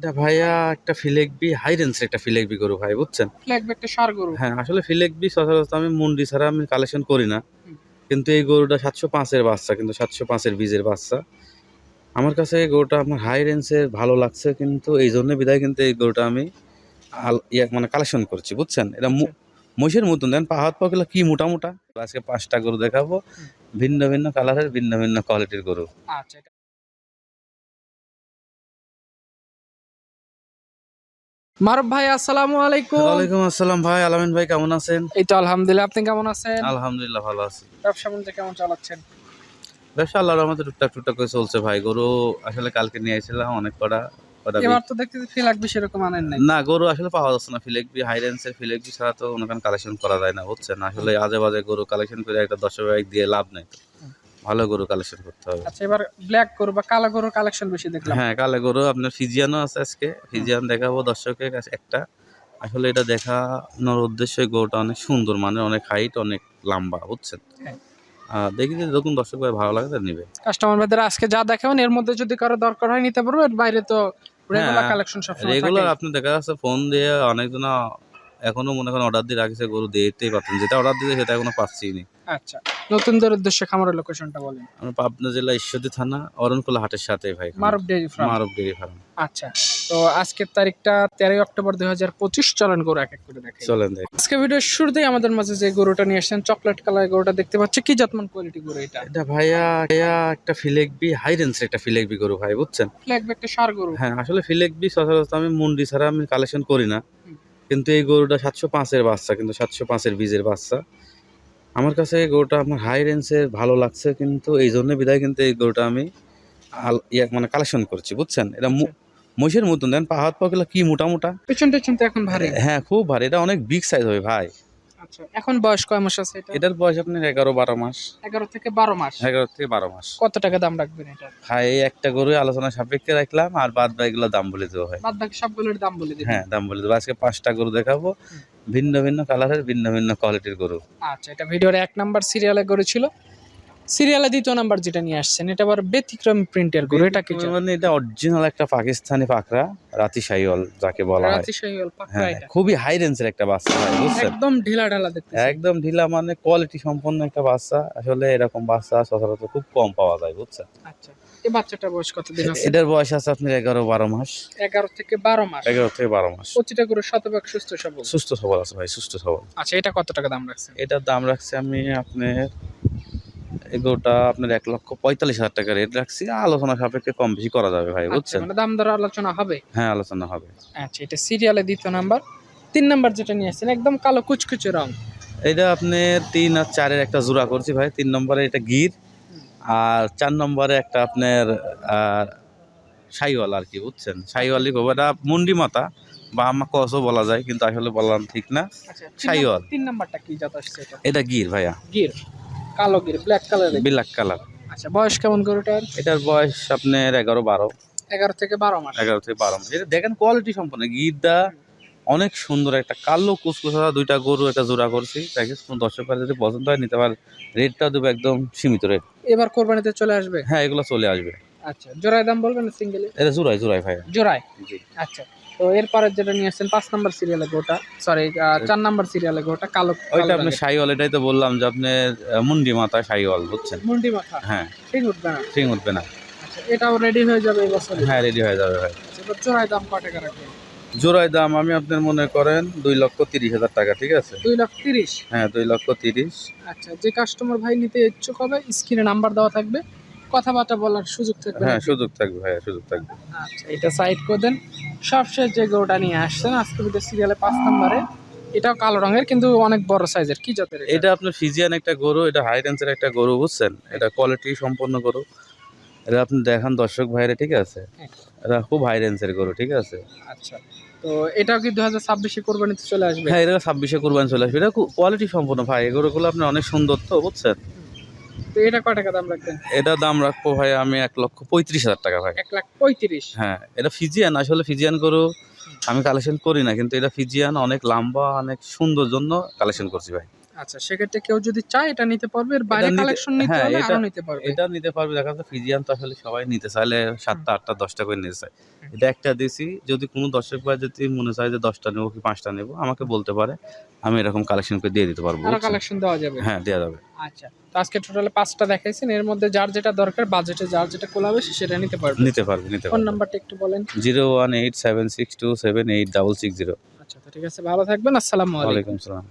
এটা ভাইয়া একটা ফিলেকবি হাই রেঞ্জের একটা ফিলেকবি গরু ভাই বুঝছেন? লাগবে একটা সার গরু। হ্যাঁ আসলে ফিলেকবি সচরাচর আমি মুন্ডি ছাড়া আমি কালেকশন করি না। কিন্তু এই গরুটা সাতশো পাঁচের বাচ্চা কিন্তু সাতশো পাঁচের বীজের বাচ্চা। আমার কাছে এই গরুটা আমার হাই রেঞ্জের ভালো লাগছে কিন্তু এই জন্য বিদায় কিন্তু এই গরুটা আমি ইয়া মানে কালেকশন করছি বুঝছেন? এটা মহিষের মতন দেন পাহাড় পাগুলো কি মোটা মোটা। আজকে পাঁচটা গরু দেখাবো ভিন্ন ভিন্ন কালারের ভিন্ন ভিন্ন কোয়ালিটির গরু। আচ্ছা মারুফ ভাই আসসালামু আলাইকুম। ওয়ালাইকুম আসসালাম ভাই আলামিন ভাই কেমন আছেন? এই তো আলহামদুলিল্লাহ আপনি কেমন আছেন? আলহামদুলিল্লাহ ভালো আছি। ব্যবসা বাণিজ্য কেমন চালাচ্ছেন? ব্যবসা আল্লাহর রহমতে টুকটাক টুকটাক করে চলছে ভাই। গরু আসলে কালকে নিয়ে এসেছিলাম অনেক কটা কটা এবার তো দেখতে ফিল সেরকম আনেন নাই। না গরু আসলে পাওয়া যাচ্ছে না ফিলেকবি হাই রেঞ্জের ফিলেকবি ছাড়া তো ওখানে কালেকশন করা যায় না বুঝছেন? আসলে আজে বাজে গরু কালেকশন করে একটা দশ বাইক দিয়ে লাভ নেই। ভালো গরু কালেকশন করতে হবে। আচ্ছা এবার ব্ল্যাক গরু বা কালো গরুর কালেকশন বেশি দেখলাম। হ্যাঁ কালে গরু আপনার ফিজিয়ানও আছে আজকে। ফিজিয়ান দেখাবো দর্শকের কাছে একটা। আসলে এটা দেখানোর উদ্দেশ্যে গরুটা অনেক সুন্দর মানে অনেক হাইট অনেক লম্বা বুঝছেন? হ্যাঁ। দেখি যে যখন দর্শক ভাই ভালো লাগে নিবে। কাস্টমার ভাইদের আজকে যা দেখাবেন এর মধ্যে যদি কারও দরকার হয় নিতে পারব বাইরে তো রেগুলার কালেকশন সব রেগুলার আপনি দেখা যাচ্ছে ফোন দিয়ে অনেকজন এখনও মনে করেন অর্ডার দিয়ে রাখছে গরু দিতেই পারতেন যেটা অর্ডার দিতে সেটা এখনও পাচ্ছি নি। আচ্ছা নতুনদের উদ্দেশ্যে খামারের লোকেশনটা বলেন। আমরা পাবনা জেলা ঈশ্বরদী থানা অরণকুলা হাটের সাথে ভাই মারুফ ডেইরি ফার্ম। মারব ডেরি ফার্ম। আচ্ছা তো আজকের তারিখটা তেরোই অক্টোবর দুই হাজার পঁচিশ চলেন গরু এক এক করে দেখে চলেন দেখ। আজকে ভিডিওর শুরুতেই আমাদের মাঝে যে গরুটা নিয়ে আসছেন চকলেট কালার গরুটা দেখতে পাচ্ছি। কি জাতমান কোয়ালিটি গরু এটা? এটা ভাইয়া ভাইয়া একটা ফিলেকবি হাই রেঞ্জের একটা ফিলেকবি গরু ভাই বুঝছেন? লাগবে একটা সার গরু। হ্যাঁ আসলে ফিলেকবি সচরাচর আমি মুন্ডি ছাড়া আমি কালেকশন করি না। কিন্তু এই গরুটা সাতশো পাঁচের বাচ্চা কিন্তু সাতশো পাঁচের বীজের বাচ্চা। আমার কাছে এই গরুটা আমার হাই রেঞ্জের ভালো লাগছে কিন্তু এই জন্য বিদায় কিন্তু এই গরুটা আমি আল- ইয়া মানে কালেকশন করছি বুঝছেন? এটা মহিষের মতন দেন পাহাড় পাগুলো কি মোটা মোটা? পেছন টেছন তো এখন ভারী। হ্যাঁ খুব ভারী। এটা অনেক বিগ সাইজ হবে ভাই। আচ্ছা এখন বয়স কয় মাস আছে এটা? এটার বয়স আপনার এগারো বারো মাস। এগারো থেকে বারো মাস? এগারো থেকে বারো মাস। কত টাকা দাম রাখবেন এটা? হ্যাঁ এই একটা গরু আলোচনা সাপেক্ষে রাখলাম আর বাদ বাকিগুলো দাম বলে দেবো হয়। বাদ বাকি সবগুলোর দাম বলে দিবেন। হ্যাঁ দাম বলে দেবো। আজকে পাঁচটা গরু দেখাবো। ভিন্ন ভিন্ন কালারের ভিন্ন ভিন্ন কোয়ালিটির গরু। আচ্ছা এটা ভিডিওর এক নাম্বার সিরিয়ালের গরু ছিল। সিরিয়ালে দ্বিতীয় নাম্বার যেটা নিয়ে আসছেন এটা আবার ব্যতিক্রম প্রিন্টের গরু এটা কি মানে এটা অরিজিনাল একটা পাকিস্তানি পাকড়া রাতি সাইওয়াল যাকে বলা হয়। রাতি শাহিওয়াল পাকড়া হ্যাঁ এটা। খুবই হাই রেঞ্জের একটা বাচ্চা বুঝছেন? একদম ঢিলা ঢালা দেখতে একদম ঢিলা মানে কোয়ালিটি সম্পন্ন একটা বাচ্চা। আসলে এরকম বাচ্চা সচরাচর খুব কম পাওয়া যায় বুঝছেন? আচ্ছা এই বাচ্চাটার বয়স কতদিন আছে? এটার বয়স আছে আপনার এগারো বারো মাস। এগারো থেকে বারো মাস। এগারো থেকে বারো মাস। প্রতিটা গরু শতভাগ সুস্থ সবল। সুস্থ সবল আছে ভাই সুস্থ সবল। আচ্ছা এটা কত টাকা দাম রাখছেন? এটার দাম রাখছি আমি আপনার এগুলোটা আপনার এক লক্ষ পঁয়তাল্লিশ হাজার টাকা রেট রাখছি। আলোচনা সাপেক্ষে কম বেশি করা যাবে ভাই আচ্ছা বুঝছেন? মানে দাম দর আলোচনা হবে? হ্যাঁ আলোচনা হবে। আচ্ছা এটা সিরিয়ালে দ্বিতীয় নাম্বার তিন নাম্বার যেটা নিয়ে আসছেন একদম কালো কুচকুচে রং। এটা আপনি তিন আর চারের একটা জোড়া করছি ভাই। তিন নম্বরে এটা গির আর চার নম্বরে একটা আপনার সাইওয়াল আর কি বুঝছেন? সাইওয়ালই কব এটা মুন্ডি মাতা বা আমার কসও বলা যায় কিন্তু আসলে বললাম ঠিক না। আচ্ছা তিন শাহিওয়াল। তিন নাম্বারটা কি জাত আসছে এটা গির ভাইয়া। গির। কালো গির ব্ল্যাক কালারের ব্ল্যাক কালার আচ্ছা বয়স কেমন গরুটার এটার বয়স আপনার এগারো বারো। এগারো থেকে বারো মাস। এগারো থেকে বারো মাস। এটা দেখেন কোয়ালিটি সম্পন্ন। গিরটা অনেক সুন্দর একটা কালো কুচকুচা দুইটা গরু একটা জোড়া করছি। প্যাকেজ কোনো দর্শক যদি পছন্দ হয় নিতে পারে রেটটা দেবো একদম সীমিত রেট এবার কোরবানিতে চলে আসবে? হ্যাঁ এগুলো চলে আসবে। আচ্ছা জোড়ায় দাম বলবেন সিঙ্গেলে এটা জোড়ায় জোড়াই ভাই জোড়ায়? জি। আচ্ছা। তো এরপরে যেটা নিয়ে আসছেন পাঁচ নাম্বার সিরিয়ালে গোটা সরি চার নাম্বার সিরিয়ালে গোটা কালো ওইটা আপনি রঙের। সাইওয়াল এটাই তো বললাম যে আপনি মুন্ডি মাথা সাইওয়াল বুঝছেন? মুন্ডি মাথা? হ্যাঁ। ঠিক উঠবে না। ঠিক উঠবে না। আচ্ছা এটাও রেডি হয়ে যাবে এই বছর? হ্যাঁ রেডি হয়ে যাবে ভাই। এবার জোড়ায় দাম কয় টাকা রাখবেন? জোড়াই দাম আমি আপনার মনে করেন দুই লক্ষ তিরিশ হাজার টাকা ঠিক আছে? দুই লাখ তিরিশ? হ্যাঁ দুই লক্ষ তিরিশ। আচ্ছা যে কাস্টমার ভাই নিতে ইচ্ছুক হবে স্ক্রিনে নাম্বার দেওয়া থাকবে। কথাবার্তা বলার সুযোগ থাকবে হ্যাঁ সুযোগ থাকবে ভাইয়া সুযোগ থাকবে। আচ্ছা এটা সাইড করে দেন। সবশেষ যে গরুটা নিয়ে আসছেন আজকে ভিডিও সিরিয়ালে পাঁচ নম্বরে এটাও কালো রঙের কিন্তু অনেক বড় সাইজের কি জাতের এটা? আপনার ফিজিয়ান একটা গরু এটা হাই রেঞ্জের একটা গরু বুঝছেন? এটা কোয়ালিটি সম্পন্ন গরু। এটা আপনি দেখান দর্শক ভাইরে ঠিক আছে। এটা খুব হাই রেঞ্জের গরু ঠিক আছে? আচ্ছা তো এটাও কি দু হাজার ছাব্বিশে কোরবানিতে চলে আসবে? হ্যাঁ এটা ছাব্বিশে কুরবানি চলে আসবে। এটা কোয়ালিটি সম্পন্ন। ভাই এই গরুগুলো আপনি অনেক সুন্দর তো বুঝছেন? তো এটা কয় টাকা দাম রাখবেন? এটা দাম রাখব ভাই আমি এক লক্ষ পঁয়ত্রিশ হাজার টাকা ভাই। এক লাখ পঁয়ত্রিশ? হ্যাঁ এটা ফিজিয়ান আসলে ফিজিয়ান গরু আমি কালেকশন করি না কিন্তু এটা ফিজিয়ান অনেক লম্বা অনেক সুন্দর জন্য কালেকশন করছি ভাই। আচ্ছা সেক্ষেত্রে কেউ যদি চায় এটা নিতে পারবে এর বাইরে কালেকশন নিতে হ্যাঁ, হলে আরও নিতে পারবে। এটা নিতে পারবে। দেখা যাচ্ছে ফিজিয়ান তো আসলে সবাই নিতে চাইলে সাতটা আটটা দশটা করে নিতে চায়। এটা একটা দিছি যদি কোনো দর্শক ভাই যদি মনে চায় যে দশটা নেব কি পাঁচটা নেব আমাকে বলতে পারে আমি এরকম কালেকশন করে দিয়ে দিতে পারব কালেকশন দেওয়া যাবে। হ্যাঁ দেওয়া যাবে। আচ্ছা তো আজকে টোটালে পাঁচটা দেখাইছেন এর মধ্যে যার যেটা দরকার বাজেটে যার যেটা কোলাবে সেটা নিতে পারবে। নিতে পারবে নিতে ফোন নাম্বারটা একটু বলেন। Zero one eight seven six two seven eight double six zero. আচ্ছা তো ঠিক আছে ভালো থাকবেন আসসালামু আলাইকুম। ওয়ালাইকুম সালাম